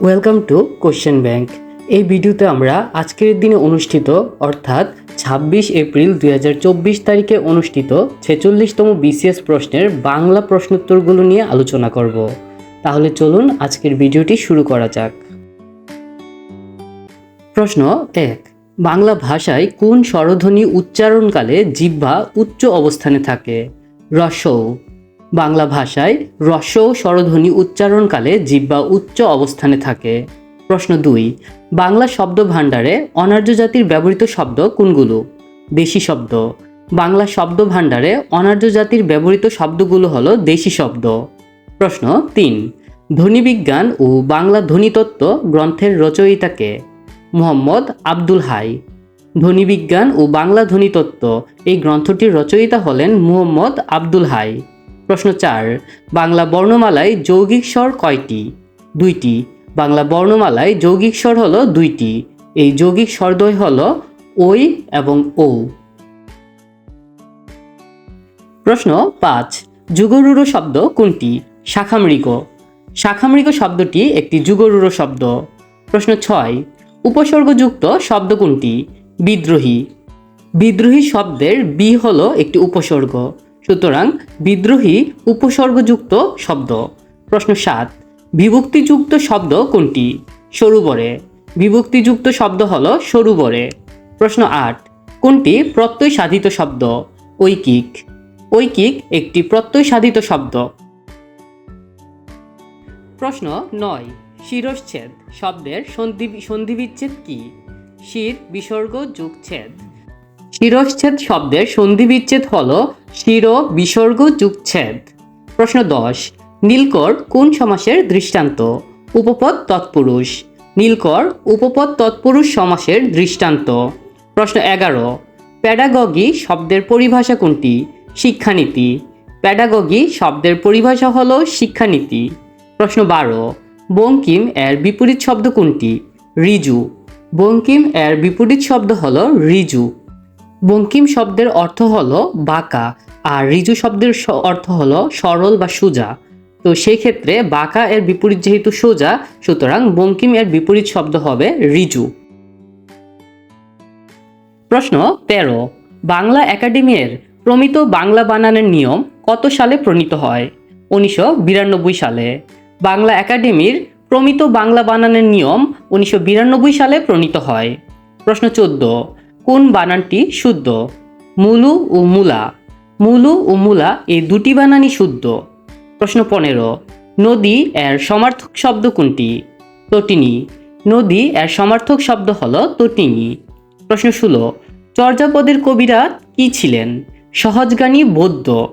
Welcome to question bank এই ভিডিওতে আমরা আজকের দিনে অনুষ্ঠিত, অর্থাৎ ছাব্বিশ এপ্রিল দুই হাজার চব্বিশ তারিখে অনুষ্ঠিত ছেচল্লিশতম বিসিএস প্রশ্নের বাংলা প্রশ্নোত্তরগুলো নিয়ে আলোচনা করব। তাহলে চলুন আজকের ভিডিওটি শুরু করা যাক। প্রশ্ন এক, বাংলা ভাষায় কোন স্বরধ্বনি উচ্চারণকালে জিহ্বা উচ্চ অবস্থানে থাকে? রসৌ বাংলা ভাষায় রসৌ স্বরধ্বনি উচ্চারণকালে জিব্বা উচ্চ অবস্থানে থাকে। প্রশ্ন দুই, বাংলা শব্দ ভাণ্ডারে অনার্য জাতির ব্যবহৃত শব্দ কোনগুলো? দেশি শব্দ, বাংলা শব্দ ভাণ্ডারে অনার্য জাতির ব্যবহৃত শব্দগুলো হলো দেশি শব্দ। প্রশ্ন তিন ধ্বনিবিজ্ঞান ও বাংলা ধ্বনিতত্ত্ব গ্রন্থের রচয়িতাকে মোহাম্মদ আব্দুল হাই। ধ্বনিবিজ্ঞান ও বাংলা ধ্বনিতত্ত্ব এই গ্রন্থটির রচয়িতা হলেন মুহম্মদ আব্দুল হাই। প্রশ্ন চার, বাংলা বর্ণমালায় যৌগিক স্বর কয়টি? দুইটি। বাংলা বর্ণমালায় যৌগিক স্বর হলো দুইটি। এই যৌগিক স্বরদ্বয় হল ওই এবং ও প্রশ্ন পাঁচ যুগরুড়ো শব্দ কোনটি? শাখামৃগ। শাখামৃগ শব্দটি একটি যুগরুড়ো শব্দ। প্রশ্ন ছয়, উপসর্গযুক্ত শব্দ কোনটি? বিদ্রোহী। বিদ্রোহী শব্দের বি হলো একটি উপসর্গ। সুতরাং বিদ্রোহী উপসর্গযুক্ত শব্দ। প্রশ্ন সাত, বিভক্তিযুক্ত শব্দ কোনটি? সরুবরে বিভক্তিযুক্ত শব্দ হলো সরুবরে প্রশ্ন আট, কোনটি প্রত্যয় সাধিত শব্দ? ঐকিক। ঐকিক একটি প্রত্যয় সাধিত শব্দ। প্রশ্ন নয়, শিরশ্ছেদ শব্দের সন্ধি সন্ধিবিচ্ছেদ কি? শির, বিসর্গ যুগছেদ শিরশ্ছেদ শব্দের সন্ধিবিচ্ছেদ হল শির, বিসর্গ, যুগচ্ছেদ। প্রশ্ন দশ, নীলকর কোন সমাসের দৃষ্টান্ত? উপপদ তৎপুরুষ। নীলকর উপপদ তৎপুরুষ সমাসের দৃষ্টান্ত। প্রশ্ন এগারো, প্যাডাগগি শব্দের পরিভাষা কোনটি? শিক্ষানীতি। প্যাডাগগি শব্দের পরিভাষা হল শিক্ষানীতি। প্রশ্ন বারো, বঙ্কিম এর বিপরীত শব্দ কোনটি? রিজু। বঙ্কিম এর বিপরীত শব্দ হল রিজু। বঙ্কিম শব্দের অর্থ হল বাঁকা, আর রিজু শব্দের অর্থ হল সরল বা সোজা। তো সেই ক্ষেত্রে বাঁকা এর বিপরীত যেহেতু সোজা, সুতরাং বঙ্কিম এর বিপরীত শব্দ হবে রিজু। প্রশ্ন, তেরো, বাংলা একাডেমির প্রমিত বাংলা বানানের নিয়ম কত সালে প্রণীত হয়? উনিশশো বিরানব্বই সালে। বাংলা একাডেমির প্রমিত বাংলা বানানের নিয়ম উনিশশো বিরানব্বই সালে প্রণীত হয়। প্রশ্ন চোদ্দ কোন বানানটি শুদ্ধ? মুলু ও মুলা। মুলু ও মুলা এই দুটি বানানই শুদ্ধ। প্রশ্ন পনেরো, নদী এর সমার্থক শব্দ কোনটি? তটিনী। নদী এর সমার্থক শব্দ হলো তটিনী। প্রশ্ন ষোলো, চর্যাপদের কবিরা কি ছিলেন? সহজগানী বৌদ্ধ।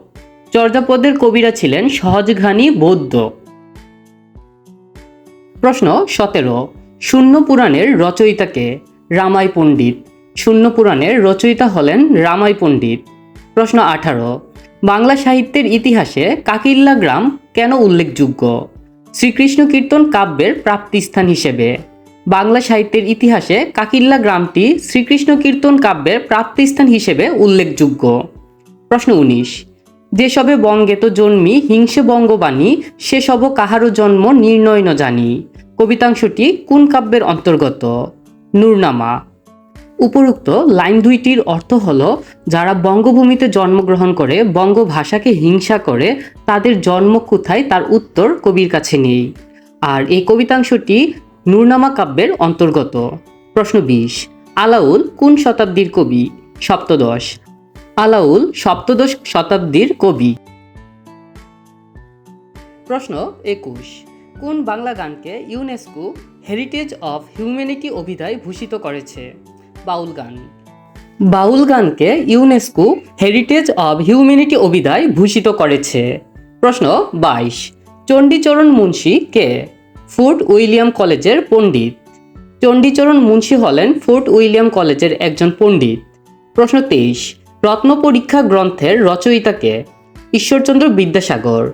চর্যাপদের কবিরা ছিলেন সহজগানী বৌদ্ধ। প্রশ্ন সতেরো, শূন্য পুরাণের রচয়িতাকে রামাই পণ্ডিত। শূন্য পুরাণের রচয়িতা হলেন রামাই পণ্ডিত। প্রশ্ন আঠারো, বাংলা সাহিত্যের ইতিহাসে কাকিল্লা গ্রাম কেন উল্লেখযোগ্য? শ্রীকৃষ্ণ কীর্তন কাব্যের প্রাপ্তিস্থান হিসেবে। বাংলা সাহিত্যের ইতিহাসে কাকিল্লা গ্রামটি শ্রীকৃষ্ণ কীর্তন কাব্যের প্রাপ্তিস্থান হিসেবে উল্লেখযোগ্য। প্রশ্ন উনিশ, যেসবে বঙ্গে তো জন্মি হিংসে বঙ্গবাণী সেসব কাহারও জন্ম নির্ণয় ন জানি। কবিতাংশটি কোন কাব্যের অন্তর্গত? নূরনামা উপরোক্ত লাইন দুইটির অর্থ হল, যারা বঙ্গভূমিতে জন্মগ্রহণ করে বঙ্গ ভাষাকে হিংসা করে, তাদের জন্ম কোথায় তার উত্তর কবির কাছে নেই। আর এই কবিতাংশটি নূরনামা কাব্যের অন্তর্গত। প্রশ্ন বিশ, আলাউল কোন শতাব্দীর কবি? সপ্তদশ, আলাউল সপ্তদশ শতাব্দীর কবি। প্রশ্ন একুশ, কোন বাংলা গানকে ইউনেস্কো হেরিটেজ অফ হিউম্যানিটি অভিধায় ভূষিত করেছে? বাউল গান। বাউল গানকে ইউনেস্কো হেরিটেজ অব হিউম্যানিটি অভিধায় ভূষিত করেছে। প্রশ্ন বাইশ, চণ্ডীচরণ মুন্সী কে? ফোর্ট উইলিয়াম কলেজের পণ্ডিত। চণ্ডীচরণ মুন্সী হলেন ফোর্ট উইলিয়াম কলেজের একজন পণ্ডিত। প্রশ্ন তেইশ, রত্ন পরীক্ষা গ্রন্থের রচয়িতাকে ঈশ্বরচন্দ্র বিদ্যাসাগর।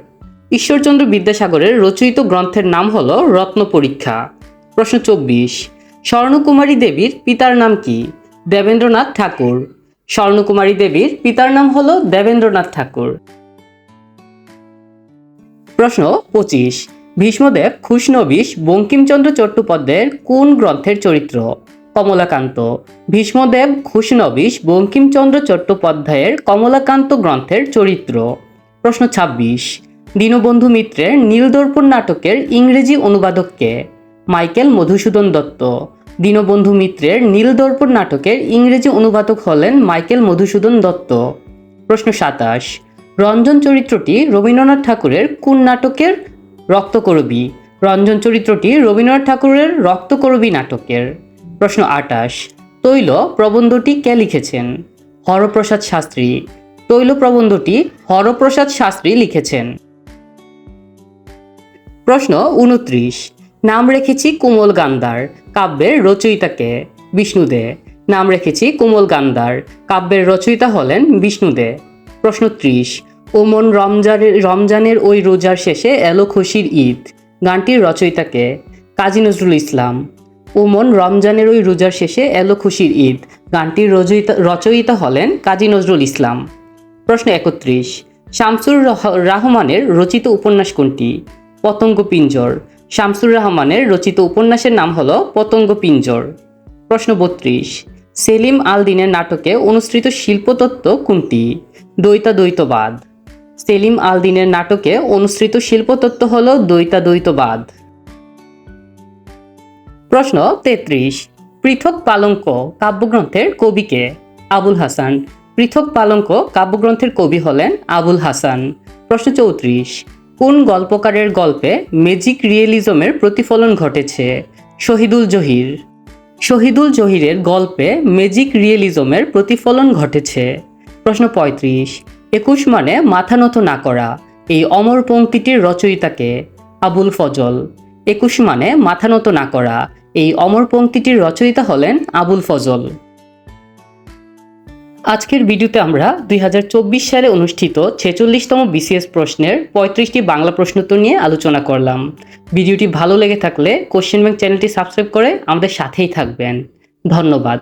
ঈশ্বরচন্দ্র বিদ্যাসাগরের রচয়িত গ্রন্থের নাম হল রত্ন পরীক্ষা। প্রশ্ন চব্বিশ স্বর্ণকুমারী দেবীর পিতার নাম কি? দেবেন্দ্রনাথ ঠাকুর। স্বর্ণকুমারী দেবীর পিতার নাম হল দেবেন্দ্রনাথ ঠাকুর। প্রশ্ন পঁচিশ। ভীষ্মদেব খুশনবিশ বঙ্কিমচন্দ্র চট্টোপাধ্যায়ের কোন গ্রন্থের চরিত্র? কমলাকান্ত। ভীষ্মদেব খুশনবিশ বঙ্কিমচন্দ্র চট্টোপাধ্যায়ের কমলাকান্ত গ্রন্থের চরিত্র। প্রশ্ন ছাব্বিশ। দীনবন্ধু মিত্রের নীলদর্পণ নাটকের ইংরেজি অনুবাদককে মাইকেল মধুসূদন দত্ত। দীনবন্ধু মিত্রের নীলদর্পণ নাটকের ইংরেজি অনুবাদক হলেন মাইকেল মধুসূদন দত্ত। প্রশ্ন সাতাশ, রঞ্জন চরিত্রটি রবীন্দ্রনাথ ঠাকুরের কোন নাটকের রক্তকরবী? রঞ্জন চরিত্রটি রবীন্দ্রনাথ ঠাকুরের রক্তকরবী নাটকের। প্রশ্ন আটাশ, তৈল প্রবন্ধটি কে লিখেছেন? হরপ্রসাদ শাস্ত্রী। তৈল প্রবন্ধটি হরপ্রসাদ শাস্ত্রী লিখেছেন। প্রশ্ন উনত্রিশ নাম রেখেছি কোমল গান্ধার, কাব্যের রচয়িতাকে বিষ্ণুদে। নাম রেখেছি কোমল গান্ধার, কাব্যের রচয়িতা হলেন বিষ্ণুদে। প্রশ্ন ত্রিশ, ওমন রমজানের রমজানের ওই রোজার শেষে এলো খুশির ঈদ। গানটির রচয়িতাকে কাজী নজরুল ইসলাম। ওমন রমজানের ওই রোজার শেষে এলো খুশির ঈদ। গানটির রচয়িতা রচয়িতা হলেন কাজী নজরুল ইসলাম। প্রশ্ন একত্রিশ, শামসুর রহ- রহমানের রচিত উপন্যাস কোনটি? পতঙ্গ পিঞ্জর। শামসুর রহমানের রচিত উপন্যাসের নাম হলো পতঙ্গ পিঞ্জর। প্রশ্ন বত্রিশ, সেলিম আল দিনের নাটকে অনুসৃত শিল্পতত্ত্ব কোনটি? দ্বৈতা দ্বৈতবাদ সেলিম আল দিনের নাটকে অনুসৃত শিল্পতত্ত্ব হল দ্বৈতা দ্বৈতবাদ প্রশ্ন তেত্রিশ, পৃথক পালঙ্ক কাব্যগ্রন্থের কবিকে আবুল হাসান। পৃথক পালঙ্ক কাব্যগ্রন্থের কবি হলেন আবুল হাসান। প্রশ্ন চৌত্রিশ কোন গল্পকারের গল্পে ম্যাজিক রিয়েলিজমের প্রতিফলন ঘটেছে? শহীদুল জহির। শহীদুল জহিরের গল্পে ম্যাজিক রিয়েলিজমের প্রতিফলন ঘটেছে। প্রশ্ন পঁয়ত্রিশ, একুশ মানে মাথা নত না করা, এই অমর পঙ্ক্তিটির রচয়িতাকে? আবুল ফজল। একুশ মানে মাথা নত না করা, এই অমর পঙ্ক্তিটির রচয়িতা হলেন আবুল ফজল। আজকের ভিডিওতে আমরা দুই হাজার চব্বিশ সালে অনুষ্ঠিত ছেচল্লিশতম বিসিএস প্রশ্নের পঁয়ত্রিশটি বাংলা প্রশ্নোত্তর নিয়ে আলোচনা করলাম। ভিডিওটি ভালো লেগে থাকলে কোশ্চেন ব্যাংক চ্যানেলটি সাবস্ক্রাইব করে আমাদের সাথেই থাকবেন। ধন্যবাদ।